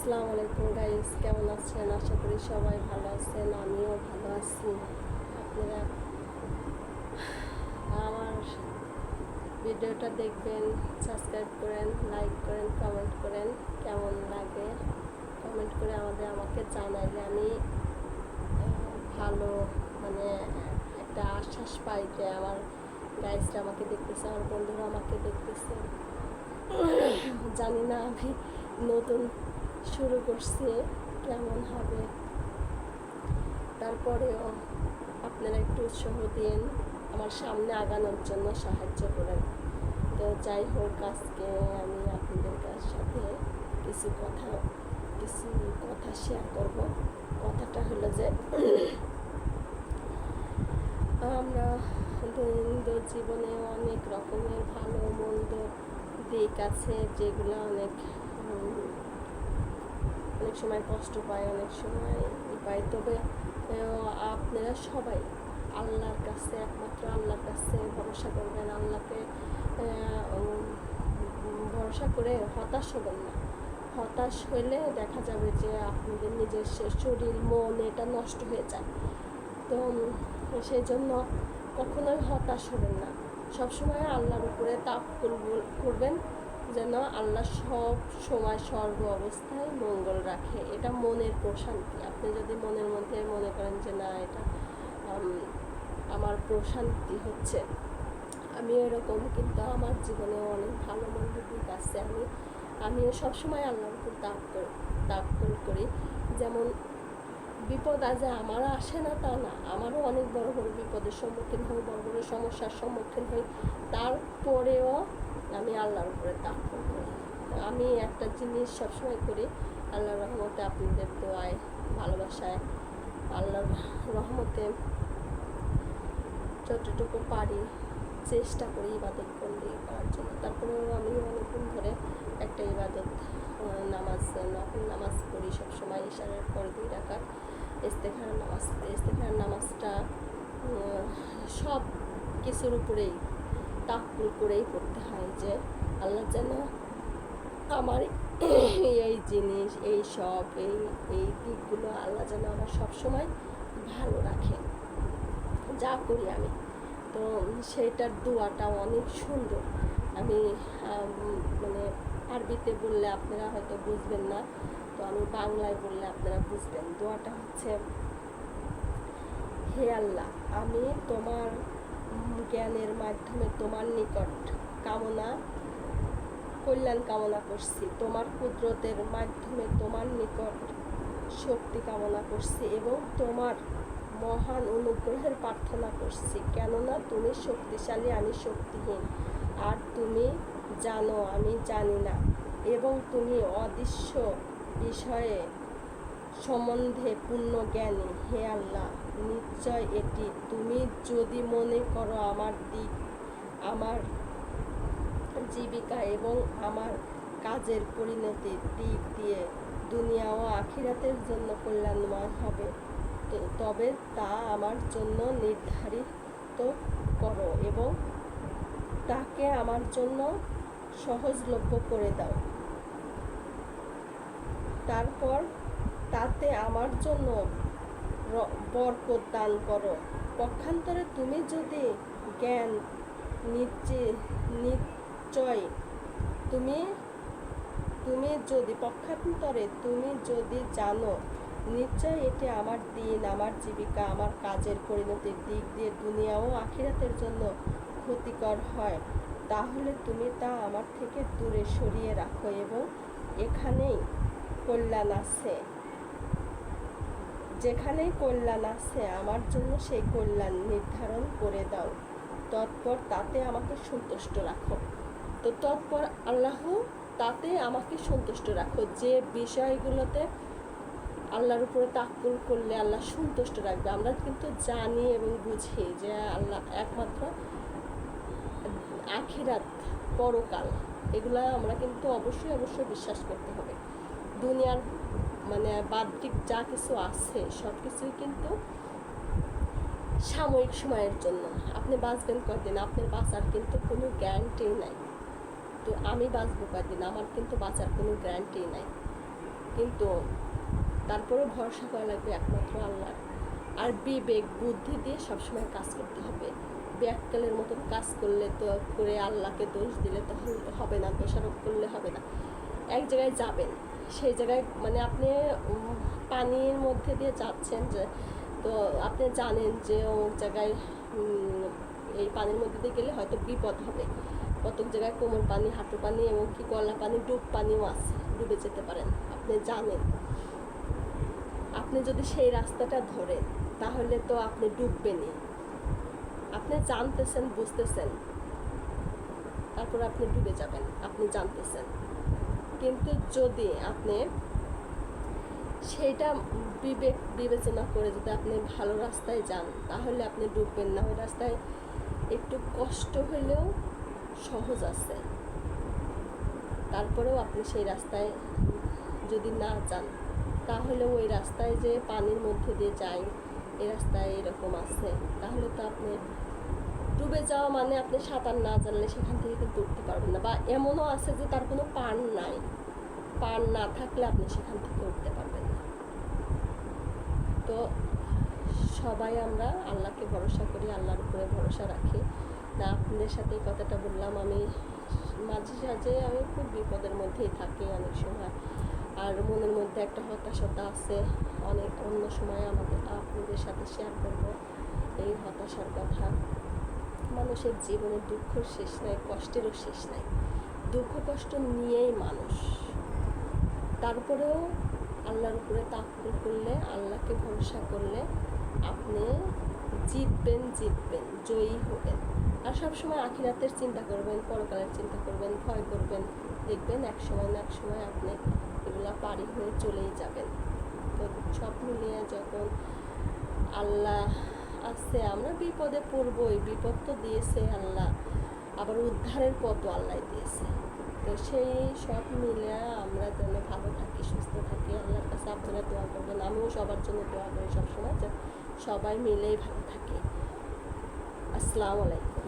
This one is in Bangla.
আসসালামু আলাইকুম গাইস কেমন আছেন? আশা করি সবাই ভালো আছেন, আমিও ভালো আছি। আপনারা আমার ভিডিওটা দেখবেন সাবস্ক্রাইব করেন লাইক করেন কমেন্ট করেন, কেমন লাগে? কমেন্ট করে আমাদের, আমাকে জানাইলে আমি ভালো মানে একটা আশ্বাস পাই যে আমার গাইসরা আমাকে দেখতেছে, আমার বন্ধুরা আমাকে দেখতেছে। জানি না আমি নতুন শুরু করছে, কেমন হবে? তারপরেও আপনারা একটু উৎসাহ দিন, আমার সামনে আগানোর জন্য সাহায্য করেন। তো যাই হোক, আজকে আমি আপনাদের সাথে কিছু কথা কিছু কথা শেয়ার করব। কথাটা হলো যে, আমরা দৈনন্দিন জীবনে অনেক রকমের ভালো, মন্দ দিক আছে, যেগুলো অনেক অনেক সময় কষ্ট পায়, অনেক সময় পায়। তবে আপনারা সবাই আল্লাহর কাছে, একমাত্র আল্লাহর কাছে ভরসা করবেন। আল্লাহকে ভরসা করে হতাশ হবেন না। হতাশ হলে দেখা যাবে যে আপনাদের নিজের শরীর, মন এটা নষ্ট হয়ে যায়। তো, সেই জন্য কখনোই হতাশ হবেন না। সবসময় আল্লাহর উপরে তাপ করবেন। যেন আল্লাহ সব সময় সর্ব অবস্থায় মঙ্গল রাখে। এটা মনের প্রশান্তি। আপনি যদি মনের মধ্যে মনে করেন যে, না, এটা আমার প্রশান্তি হচ্ছে। আমি এরকম, কিন্তু আমার জীবনে অনেক ভালো মন্দ দিক আছে। আমি, আমিও সবসময় আল্লাহর উপর তাপ তাপ করি যেমন, বিপদ আজ আমার আসে না তা না, আমারও অনেক বড় বড় বিপদের সম্মুখীন হই, বড় বড় সমস্যার সম্মুখীন হই। তারপরেও আমি আল্লাহর উপরে তাপ্পর করি আমি একটা জিনিস সবসময় করি, আল্লাহর রহমতে আপনাদের দোয়ায়, ভালোবাসায়, আল্লাহর রহমতে যতটুকু পারি চেষ্টা করি ইবাদত করলে করার জন্য। তারপরেও আমি অনেকদিন ধরে একটা ইবাদত নামাজ নকল নামাজ পড়ি সবসময়, ইশারের পর দুই রাখার ইস্তেখার নামাজ ইস্তেখার নামাজটা সব কিছুর উপরেই তাকুল করেই পড়তে হয় যে আল্লাহ যেন আমার এই জিনিস, এই সব, এই এই দিকগুলো আল্লাহ যেন আমার সবসময় ভালো রাখে। যা করি আমি। তো সেইটার দোয়াটা অনেক সুন্দর। আমি মানে আরবিতে বললে আপনারা হয়তো বুঝবেন না, তো আমি বাংলায় বললে আপনারা বুঝবেন। দোয়াটা হচ্ছে, হে আল্লাহ, আমি তোমার জ্ঞানের মাধ্যমে তোমার নিকট কামনা, কল্যাণ কামনা করছি। তোমার কুদরতের মাধ্যমে তোমার নিকট শক্তি কামনা করছি এবং তোমার মহান অনুগ্রহের প্রার্থনা করছি। কেননা তুমি শক্তিশালী, আমি শক্তিহীন। আর তুমি জানো, আমি জানি না। এবং তুমি অদৃশ্য বিষয়ে সম্বন্ধে পূর্ণ জ্ঞানী, হে আল্লাহ, নিশ্চয় এটি। তুমি যদি মনে করো আমার দিক, আমার জীবিকা এবং আমার কাজের পরিণতির দিক দিয়ে দুনিয়া ও আখিরাতের জন্য কল্যাণময় হবে তবে তা আমার জন্য নির্ধারিত করো এবং তাকে আমার জন্য সহজলভ্য করে দাও। তারপর তাতে আমার জন্য বরকত দান করো। পক্ষান্তরে তুমি যদি জ্ঞান, নিচে, নিশ্চয়, তুমি তুমি যদি, পক্ষান্তরে তুমি যদি জানো, নিশ্চয় এটি আমার দিন, আমার জীবিকা, আমার কাজের পরিণতির দিক দিয়ে দুনিয়া ও আখিরাতের জন্য ক্ষতিকর হয়, তাহলে তুমি তা আমার থেকে দূরে সরিয়ে রাখো এবং এখানেই কল্যাণ আছে। যেখানেই কল্যাণ আছে, আমার জন্য সেই কল্যাণ নির্ধারণ করে দাও। তৎপর তাতে আমাকে সন্তুষ্ট রাখো। তো তৎপর আল্লাহ তাতে আমাকে সন্তুষ্ট রাখো। যে বিষয়গুলোতে আল্লাহর উপরে তাক্কুল করলে আল্লাহ সন্তুষ্ট রাখবে। আমরা কিন্তু জানি এবং বুঝি যে আল্লাহ একমাত্র আখিরাত, পরকাল। এগুলা আমরা কিন্তু অবশ্যই অবশ্যই বিশ্বাস করতে হবে। দুনিয়ার মানে বাহ্যিক যা কিছু আছে সব কিছুই কিন্তু সাময়িক সময়ের জন্য। আপনি বাঁচবেন কদিন আপনার বাঁচার কিন্তু কোনো গ্যারান্টি নাই। তো আমি বাঁচবো কদিন আমার কিন্তু বাঁচার কোনো গ্যারান্টি নাই। কিন্তু তারপরেও ভরসা করা লাগবে একমাত্র আল্লাহ আর বিবেক, বুদ্ধি দিয়ে সবসময় কাজ করতে হবে। ব্যাককালের মতন কাজ করলে তো, করে আল্লাহকে দোষ দিলে তো হল- হবে না, দোষারোপ করলে হবে না। এক জায়গায় যাবেন। সেই জায়গায় মানে আপনি পানির মধ্যে দিয়ে যাচ্ছেন যে, তো আপনি জানেন যে ও জায়গায় এই পানির মধ্যে দিয়ে গেলে হয়তো বিপদ হবে। কতক জায়গায় কোমর পানি, হাঁটু পানি এবং কি গলা পানি, ডুব পানিও আছে, ডুবে যেতে পারেন, আপনি জানেন। আপনি যদি সেই রাস্তাটা ধরেন তাহলে তো আপনি ডুববেনই। আপনি জানতেছেন, বুঝতেছেন, তারপর আপনি ডুবে যাবেন, আপনি জানতেছেন। কিন্তু যদি আপনি সেটা বিবেক বিবেচনা করে যদি আপনি ভালো রাস্তায় যান, তাহলে আপনি ডুববেন না। ওই রাস্তায় একটু কষ্ট হলেও সহজ আছে। তারপরেও আপনি সেই রাস্তায় যদি না যান, তাহলে ওই রাস্তায় যে পানির মধ্যে দিয়ে যাই এই রাস্তায় এরকম আছে। তাহলে তো আপনি ডুবে যাওয়া মানে আপনি সাঁতার না জানলে সেখান থেকে কিন্তু উঠতে পারবেন না বা এমনও আছে যে তার কোনো পান নাই। পান না থাকলে আপনি সেখান থেকে উঠতে পারবেন না। তো সবাই আমরা আল্লাহকে ভরসা করি, আল্লাহর উপরে ভরসা রাখি। না, আপনাদের সাথে এই কথাটা বললাম আমি। মাঝে সাঝে আমি খুব বিপদের মধ্যেই থাকি অনেক সময়। আর মনের মধ্যে একটা হতাশতা আছে। অনেক অন্য সময় আমাদের আপনাদের সাথে শেয়ার করব। এই হতাশার কথা। মানুষের জীবনে দুঃখ শেষ নাই, কষ্টেরও শেষ নাই। দুঃখ কষ্ট নিয়েই মানুষ। তারপরেও আল্লাহর উপরে তাকুল করলে, আল্লাহকে ভরসা করলে আপনি জিতবেন জিতবেন, জয়ী হবেন। আর সবসময় আখিরাতের চিন্তা করবেন, পরকালের চিন্তা করবেন, ভয় করবেন। দেখবেন এক সময় না এক সময় আপনি এগুলা পারি হয়ে চলেই যাবেন। তো সব মিলিয়ে যখন আল্লাহ আছে, আমরা বিপদে পড়বই, বিপদ তো দিয়েছে আল্লাহ, আবার উদ্ধারের পথও আল্লাহ দিয়েছে। তো সেই সব মিলে আমরা যেন ভালো থাকি, সুস্থ থাকি, আল্লাহর কাছে আপনারা দোয়া করবেন, আমিও সবার জন্য দোয়া করি সবসময়, যে সবাই মিলেই ভালো থাকি। আসসালামু আলাইকুম।